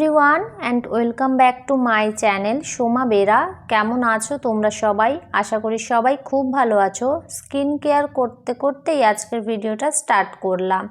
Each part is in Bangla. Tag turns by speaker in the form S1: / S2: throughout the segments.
S1: Everyone and welcome back to my channel Soma Bera. কেমন আছো তোমরা সবাই? আশা করি সবাই খুব ভালো আছো। স্কিন কেয়ার করতে করতেই আজকের ভিডিওটা স্টার্ট করলাম।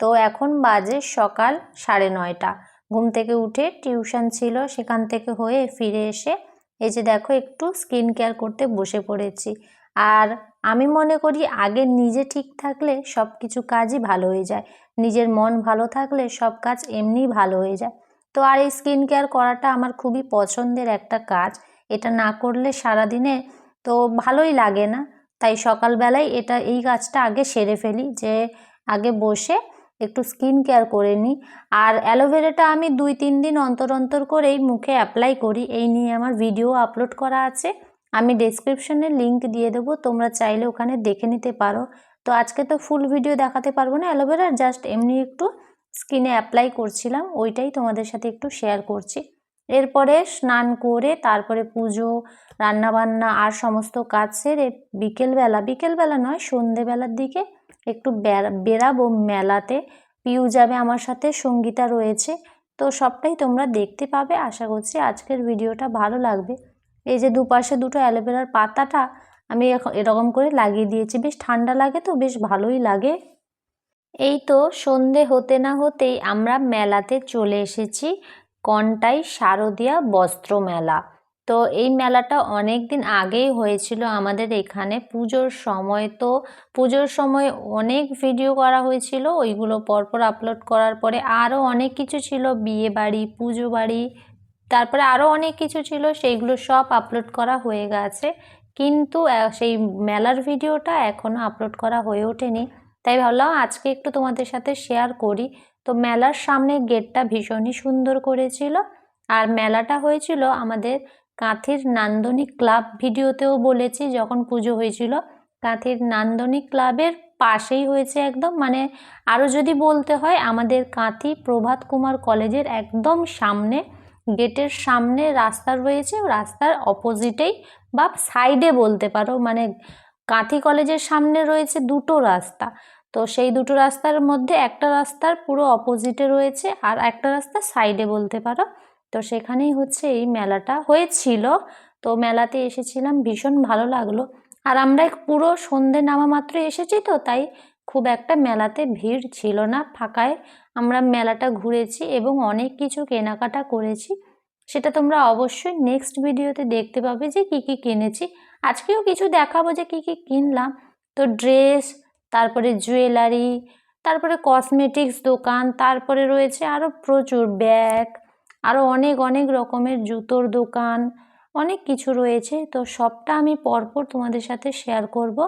S1: তো এখন বাজে সকাল সাড়ে নয়টা। ঘুম থেকে উঠে টিউশন ছিল, সেখান থেকে হয়ে ফিরে এসে এই যে দেখো, একটু স্কিন কেয়ার করতে বসে পড়েছি। আর আমি মনে করি আগে নিজে ঠিক থাকলে সব কিছু কাজই ভালো হয়ে যায়। নিজের মন ভালো থাকলে সব কাজ এমনিই ভালো হয়ে যায়। তো আর এই স্কিন কেয়ার করাটা আমার খুবই পছন্দের একটা কাজ। এটা না করলে সারাদিনে তো ভালোই লাগে না। তাই সকালবেলায় এটা, এই কাজটা আগে সেরে ফেলি যে আগে বসে একটু স্কিন কেয়ার করে নিই। আর অ্যালোভেরাটা আমি দুই, তিন দিন অন্তর অন্তর করেই মুখে অ্যাপ্লাই করি। এই নিয়ে আমার ভিডিও আপলোড করা আছে। আমি ডেসক্রিপশনে লিংক দিয়ে দেবো, তোমরা চাইলে ওখানে দেখে নিতে পারো। তো আজকে তো ফুল ভিডিও দেখাতে পারব না অ্যালোভেরার, জাস্ট এমনি একটু স্কিনে অ্যাপ্লাই করছিলাম, ওইটাই তোমাদের সাথে একটু শেয়ার করছি। এরপরে স্নান করে তারপরে পুজো, রান্নাবান্না আর সমস্ত কাজ সেরে বিকেলবেলা বিকেলবেলা নয়, সন্ধেবেলার দিকে একটু বেরাবো মেলাতে। পিউ যাবে আমার সাথে, সঙ্গীতা রয়েছে। তো সবটাই তোমরা দেখতে পাবে। আশা করছি আজকের ভিডিওটা ভালো লাগবে। এই যে দুপাশে দুটো অ্যালোভেরার পাতাটা আমি এরকম করে লাগিয়ে দিয়েছি। বেশ ঠান্ডা লাগে তো, বেশ ভালোই লাগে। এই তো সন্ধে হতে না হতেই আমরা মেলাতে চলে এসেছি কন্টাই শারদীয়া বস্ত্র মেলা। তো এই মেলাটা অনেক দিন আগেই হয়েছিল আমাদের এখানে। পুজোর সময় তো, পুজোর সময় অনেক ভিডিও করা হয়েছিল। ওইগুলো পরপর আপলোড করার পরে আরও অনেক কিছু ছিল। বিয়ে বাড়ি, পুজো বাড়ি, তারপরে আরও অনেক কিছু ছিল। সেইগুলো সব আপলোড করা হয়ে গেছে। কিন্তু সেই মেলার ভিডিওটা এখনও আপলোড করা হয়ে ওঠেনি। তাই ভাবলাম আজকে একটু তোমাদের সাথে শেয়ার করি। তো মেলার সামনে গেটটা ভীষণই সুন্দর করেছিল। আর মেলাটা হয়েছিল আমাদের কাঁথির নান্দনিক ক্লাব ভিডিওতেও বলেছি যখন পুজো হয়েছিল। কাঁথির নান্দনিক ক্লাবের পাশেই হয়েছে একদম। মানে আরও যদি বলতে হয় আমাদের কাঁথি প্রভাত কুমার কলেজের একদম সামনে। গেটের সামনে রাস্তা রয়েছে। রাস্তার অপোজিটেই বা সাইডে বলতে পারো। মানে কাঁথি কলেজের সামনে রয়েছে দুটো রাস্তা। তো সেই দুটো রাস্তার মধ্যে একটা রাস্তার পুরো অপোজিটে রয়েছে আর একটা রাস্তা সাইডে বলতে পারো। তো সেখানেই হচ্ছে এই মেলাটা হয়েছিল। তো মেলাতে এসেছিলাম, ভীষণ ভালো লাগল। আর আমরা পুরো সন্ধে নামা মাত্র এসেছি তো, তাই খুব একটা মেলাতে ভিড় ছিল না ফাঁকায়। আমরা মেলাটা ঘুরেছি এবং অনেক কিছু কেনাকাটা করেছি। সেটা তোমরা অবশ্যই নেক্সট ভিডিওতে দেখতে পাবে যে কি কি কিনেছি। আজকেও কিছু দেখাবো যে কি কি কিনলাম। তো ড্রেস তারপরে জুয়েলারি তারপরে কসমেটিক্স দোকান, তারপরে রয়েছে আরও প্রচুর ব্যাগ আরও অনেক অনেক রকমের জুতোর দোকান, অনেক কিছু রয়েছে। তো সবটা আমি পরপর তোমাদের সাথে শেয়ার করব।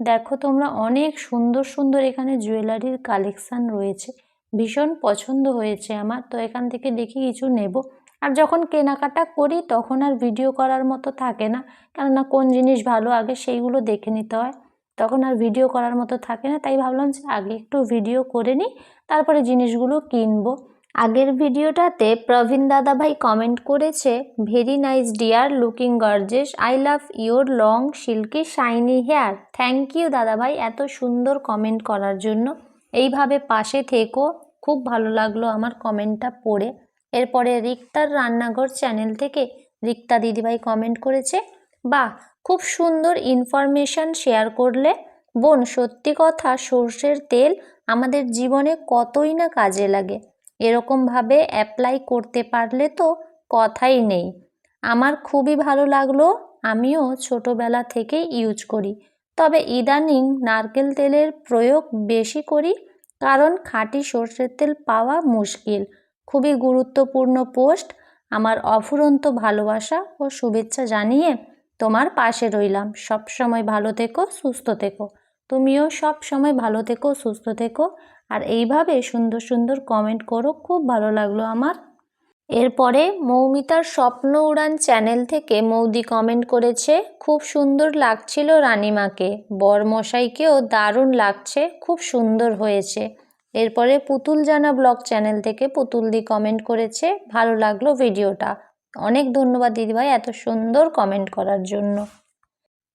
S1: দেখো তোমরা অনেক সুন্দর সুন্দর এখানে জুয়েলারির কালেকশান রয়েছে। ভীষণ পছন্দ হয়েছে আমার। তো এখান থেকে দেখি কিছু নেব। আর যখন কেনাকাটা করি তখন আর ভিডিও করার মতো থাকে না। কেননা কোন জিনিস ভালো আগে সেইগুলো দেখে নিতে হয়। তখন আর ভিডিও করার মতো থাকে না। তাই ভাবলাম যে আগে একটু ভিডিও করে নিই, তারপরে জিনিসগুলো কিনবো। আগের ভিডিওটাতে প্রবীণ দাদাভাই কমেন্ট করেছে very nice dear looking gorgeous I love your long silky shiny hair thank you দাদাভাই এত সুন্দর কমেন্ট করার জন্য। এইভাবে পাশে থেকো, খুব ভালো লাগল আমার কমেন্টটা পড়ে। এরপরে রিক্তার রান্নাঘর চ্যানেল থেকে রিক্তা দিদিভাই কমেন্ট করেছে বা খুব সুন্দর ইনফরমেশান শেয়ার করলে, বোন সত্যি কথা সর্ষের তেল আমাদের জীবনে কতই না কাজে লাগে। এরকমভাবে অ্যাপ্লাই করতে পারলে তো কথাই নেই। আমার খুবই ভালো লাগল, আমিও ছোটোবেলা থেকেই ইউজ করি। তবে ইদানিং নারকেল তেলের প্রয়োগ বেশি করি, কারণ খাঁটি সর্ষের তেল পাওয়া মুশকিল। খুবই গুরুত্বপূর্ণ পোস্ট আমার অফুরন্ত ভালোবাসা ও শুভেচ্ছা জানিয়ে তোমার পাশে রইলাম। সব সময় ভালো থেকো, সুস্থ থেকো। তুমিও সব সময় ভালো থেকো, সুস্থ থেকো। আর এইভাবে সুন্দর সুন্দর কমেন্ট করো, খুব ভালো লাগল আমার। এরপরে মৌমিতার স্বপ্ন উড়ান চ্যানেল থেকে মৌদি কমেন্ট করেছে, খুব সুন্দর লাগছিল রানিমাকে। বরমশাইকেও দারুণ লাগছে, খুব সুন্দর হয়েছে। এরপরে পুতুল জানা ব্লগ চ্যানেল থেকে পুতুলদি কমেন্ট করেছে, ভালো লাগল ভিডিওটা অনেক ধন্যবাদ দিদিভাই এত সুন্দর কমেন্ট করার জন্য।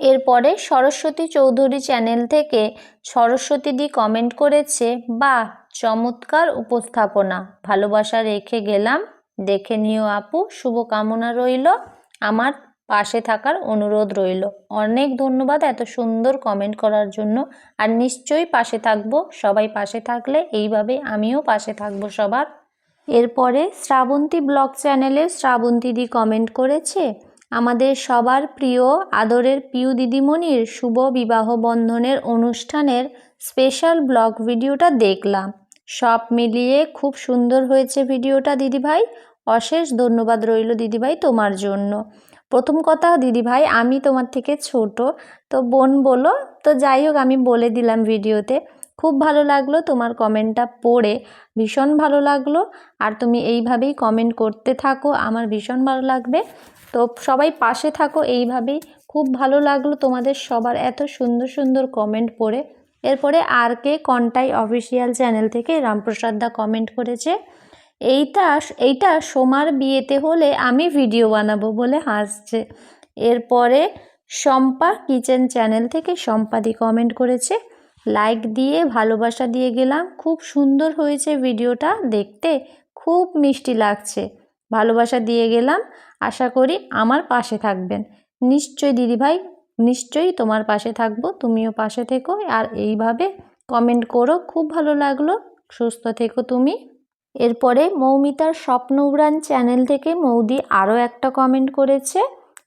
S1: এরপরে সরস্বতী চৌধুরী চ্যানেল থেকে সরস্বতী দি কমেন্ট করেছে বা চমৎকার উপস্থাপনা। ভালোবাসা রেখে গেলাম। দেখে নিও আপু, শুভকামনা রইল। আমার পাশে থাকার অনুরোধ রইল। অনেক ধন্যবাদ এত সুন্দর কমেন্ট করার জন্য। আর নিশ্চয়ই পাশে থাকব। সবাই পাশে থাকলে এইভাবে আমিও পাশে থাকব সবার। এরপরে শ্রাবন্তী ব্লগ চ্যানেলে শ্রাবন্তীদি কমেন্ট করেছে, আমাদের সবার প্রিয় আদরের পিউ দিদিমণির শুভ বিবাহ বন্ধনের অনুষ্ঠানের স্পেশাল ব্লগ ভিডিওটা দেখলাম। সব মিলিয়ে খুব সুন্দর হয়েছে ভিডিওটা দিদিভাই। অশেষ ধন্যবাদ রইল দিদিভাই তোমার জন্য। প্রথম কথা, দিদিভাই, আমি তোমার থেকে ছোট, তো বোন বলো। তো যাই হোক, আমি বলে দিলাম ভিডিওতে। খুব ভালো লাগল তোমার কমেন্টটা পড়ে, ভীষণ ভালো লাগল। আর তুমি এইভাবেই কমেন্ট করতে থাকো, আমার ভীষণ ভালো লাগবে। তো সবাই পাশে থাকো এইভাবেই, খুব ভালো লাগল তোমাদের সবার এত সুন্দর সুন্দর কমেন্ট পড়ে। এরপরে আর কে কন্টাই অফিসিয়াল চ্যানেল থেকে রামপ্রসাদ দা কমেন্ট করেছে, এইটা এইটা সোমার বিয়েতে হলে আমি ভিডিও বানাবো বলে হাসছে। এরপরে শম্পা কিচেন চ্যানেল থেকে শম্পাদি কমেন্ট করেছে লাইক দিয়ে, ভালোবাসা দিয়ে গেলাম। খুব সুন্দর হয়েছে ভিডিওটা দেখতে। খুব মিষ্টি লাগছে। ভালোবাসা দিয়ে গেলাম। আশা করি আমার পাশে থাকবেন। নিশ্চয়ই দিদিভাই, নিশ্চয়ই তোমার পাশে থাকব। তুমিও পাশে থেকো। আর এইভাবে কমেন্ট করো। খুব ভালো লাগল। সুস্থ থেকো তুমি। এরপরে মৌমিতার স্বপ্ন উড়ান চ্যানেল থেকে মৌদি আরও একটা কমেন্ট করেছে।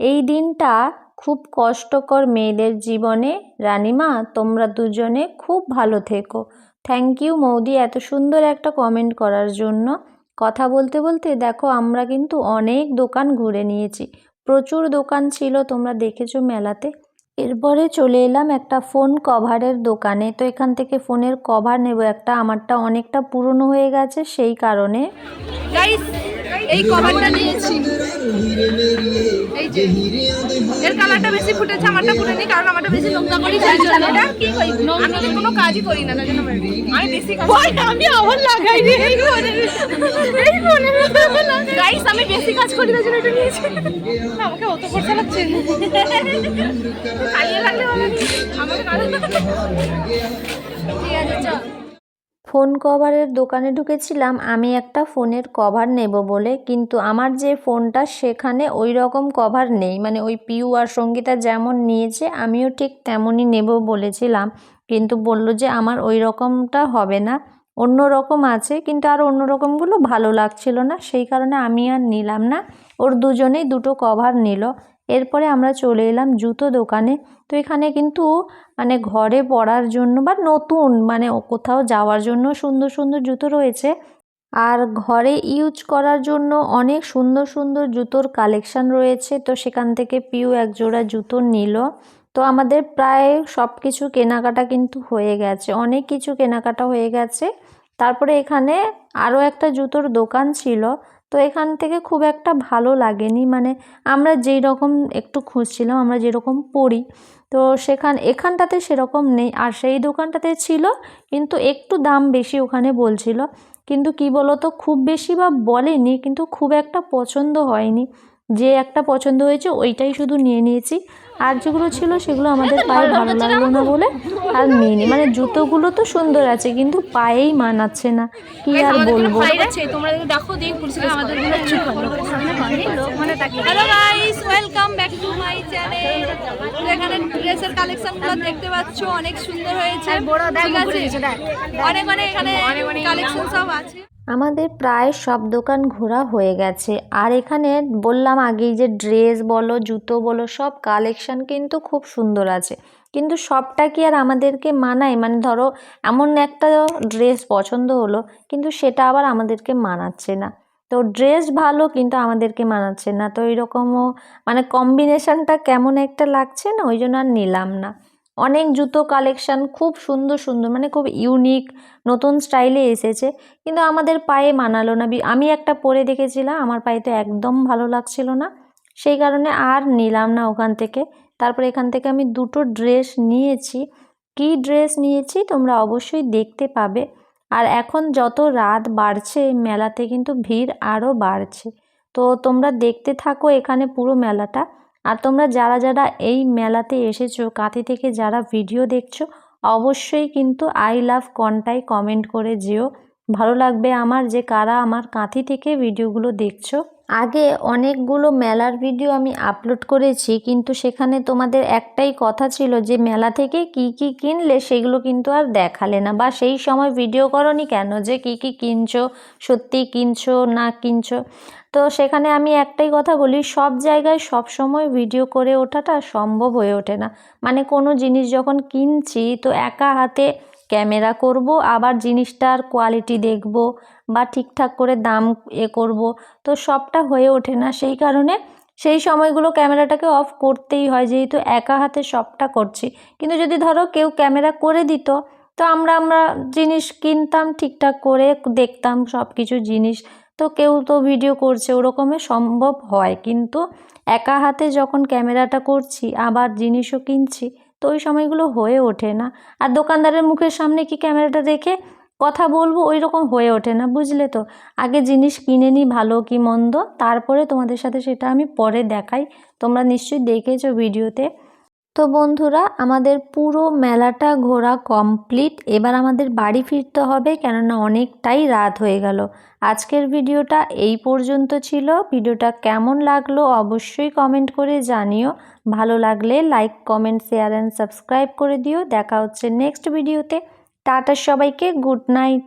S1: এই দিনটা খুব কষ্টকর মেয়েদের জীবনে। রানিমা, তোমরা দুজনে খুব ভালো থেকো। থ্যাংক ইউ মৌদি, এত সুন্দর একটা কমেন্ট করার জন্য। কথা বলতে বলতে দেখো, আমরা কিন্তু অনেক দোকান ঘুরে নিয়েছি। প্রচুর দোকান ছিল, তোমরা দেখেছ মেলাতে। এরপরে চলে এলাম একটা ফোন কভারের দোকানে। তো এখান থেকে ফোনের কভার নেব। একটা আমারটা অনেকটা পুরনো হয়ে গেছে, সেই কারণে।
S2: এই কভারটা নিয়েছি। এই যে এর কালারটা বেশি ফুটেছে আমারটা ফুটেনি কারণ আমারটা বেশি নোংরা করি যাই জন্য। এটা কি কই আমি তো কোনো কাজই করি না তাই জন্য আমি বেশি কাজ আমি আবার লাগাই নি। এই ফোনে এই ফোনে গাইস আমি বেশি কাজ করি তাই জন্য এটা নিয়েছি। না, আমাকে অত খরচা লাগছে খাইয়ে লাগলে না। আমাকে কাজ ঠিক আছে চল।
S1: ফোন কভারের দোকানে ঢুকেছিলাম, আমি একটা ফোনের কভার নেব বলে। কিন্তু আমার যে ফোনটা, সেখানে ওই রকম কভার নেই। মানে ওই পিউ আর সঙ্গীতা যেমন নিয়েছে, আমিও ঠিক তেমনই নেব বলেছিলাম। কিন্তু বলল যে আমার ওই রকমটা হবে না। অন্য রকম আছে, কিন্তু আর অন্য রকমগুলো ভালো লাগছিল না। সেই কারণে আমি আর নিলাম না। ওর দুজনেই দুটো কভার নিল। এরপরে আমরা চলে এলাম জুতো দোকানে। তো এখানে কিন্তু মানে ঘরে পরার জন্য বা নতুন মানে কোথাও যাওয়ার জন্য সুন্দর সুন্দর জুতো রয়েছে। আর ঘরে ইউজ করার জন্য অনেক সুন্দর সুন্দর জুতোর কালেকশান রয়েছে। তো সেখান থেকে পিউ এক জোড়া জুতো নিল। তো আমাদের প্রায় সব কিছু কেনাকাটা কিন্তু হয়ে গেছে। অনেক কিছু কেনাকাটা হয়ে গেছে। তারপরে এখানে আরও একটা জুতোর দোকান ছিল। তো এখান থেকে খুব একটা ভালো লাগেনি। মানে আমরা যেই রকম একটু খুঁজছিলাম, আমরা যেরকম পড়ি, তো সেখান, এখানটাতে সেরকম নেই। আর সেই দোকানটাতে ছিল, কিন্তু একটু দাম বেশি ওখানে বলছিল। কিন্তু কি বলতো, খুব বেশি বা বলেনি, কিন্তু খুব একটা পছন্দ হয়নি। যে একটা পছন্দ হয়েছে, ওইটাই শুধু নিয়ে নিয়েছি। আর যেগুলো ছিল সেগুলো আমাদের পায়ে ভালো লাগল না বলে আর নিইনি মানে জুতোগুলো তো সুন্দর আছে কিন্তু পায়েই মানাচ্ছে না। কি আর বলব?
S2: তোমরা দেখো দিন আমাদেরগুলো চুপ মানে hello guys welcome back to my channel এখানে ড্রেসের কালেকশনগুলো দেখতে পাচ্ছ অনেক সুন্দর হয়েছে। ঠিক আছে? অনেক অনেক এখানে কালেকশন সব আছে।
S1: আমাদের প্রায় সব দোকান ঘোরা হয়ে গেছে। আর এখানে বললাম আগেই যে ড্রেস বলো, জুতো বলো, সব কালেকশন কিন্তু খুব সুন্দর আছে। কিন্তু সবটা কি আর আমাদেরকে মানায়? মানে ধরো, এমন একটা ড্রেস পছন্দ হলো, কিন্তু সেটা আবার আমাদেরকে মানাচ্ছে না। তো ড্রেস ভালো, কিন্তু আমাদেরকে মানাচ্ছে না। তো এরকমও মানে কম্বিনেশনটা কেমন একটা লাগছে না, ওই জন্য আর নিলাম না। অনেক জুতো কালেকশান খুব সুন্দর সুন্দর মানে খুব ইউনিক নতুন স্টাইলে এসেছে। কিন্তু আমাদের পায়ে মানালো না। আমি একটা পরে দেখেছিলাম, আমার পায়ে তো একদম ভালো লাগছিল না। সেই কারণে আর নিলাম না ওখান থেকে। তারপরে এখান থেকে আমি দুটো ড্রেস নিয়েছি। কী ড্রেস নিয়েছি তোমরা অবশ্যই দেখতে পাবে। আর এখন যত রাত বাড়ছে মেলাতে কিন্তু ভিড় আরও বাড়ছে। তো তোমরা দেখতে থাকো এখানে পুরো মেলাটা। আর তোমরা যারা যারা এই মেলাতে এসেছ, কাঁথি থেকে যারা ভিডিও দেখছ, অবশ্যই কিন্তু আই লাভ কনটাই কমেন্ট করে যেও। ভালো লাগবে আমার যে কারা আমার কাঁথি থেকে ভিডিওগুলো দেখছ। আগে অনেকগুলো মেলার ভিডিও আমি আপলোড করেছি, কিন্তু সেখানে তোমাদের একটাই কথা ছিল যে মেলা থেকে কি কি কিনলে সেগুলো কিন্তু আর দেখালে না। বা সেই সময় ভিডিও করনি কেন? যে কি কি কিনছো, সত্যি কিনছো, না কিনছো? তো সেখানে আমি একটাই কথা বলি, সব জায়গায় সব সময় ভিডিও করে ওঠাটা সম্ভব হয়ে ওঠে না। মানে কোনো জিনিস যখন কিনছি তো একা হাতে ক্যামেরা করব, আবার জিনিসটার কোয়ালিটি দেখব বা ঠিকঠাক করে দাম এ করব, তো সবটা হয়ে ওঠে না। সেই কারণে সেই সময়গুলো ক্যামেরাটাকে অফ করতেই হয়, যেহেতু একা হাতে সবটা করছি। কিন্তু যদি ধরো কেউ ক্যামেরা করে দিত, তো আমরা আমরা জিনিস কিনতাম, ঠিকঠাক করে দেখতাম সব কিছু জিনিস। তো কেউ তো ভিডিও করছে ওরকমের সম্ভব হয়। কিন্তু একা হাতে যখন ক্যামেরাটা করছি, আবার জিনিসও কিনছি, তো ওই সময়গুলো হয়ে ওঠে না। আর দোকানদারের মুখের সামনে কি ক্যামেরাটা রেখে কথা বলব? ওই রকম হয়ে ওঠে না, বুঝলে তো? আগে জিনিস কিনে নিই ভালো কি মন্দ, তারপরে তোমাদের সাথে সেটা আমি পরে দেখাই। তোমরা নিশ্চয়ই দেখেছ ভিডিওতে তো বন্ধুরা, আমাদের পুরো মেলাটা ঘোরা কমপ্লিট। এবার আমাদের বাড়ি ফিরতে হবে, কেননা অনেকটাই রাত হয়ে গেল। আজকের ভিডিওটা এই পর্যন্ত ছিল। ভিডিওটা কেমন লাগল অবশ্যই কমেন্ট করে জানিও। ভালো লাগলে like, comment, share and subscribe করে দিও। দেখা হচ্ছে নেক্সট ভিডিওতে। টাটা সবাইকে, গুড নাইট।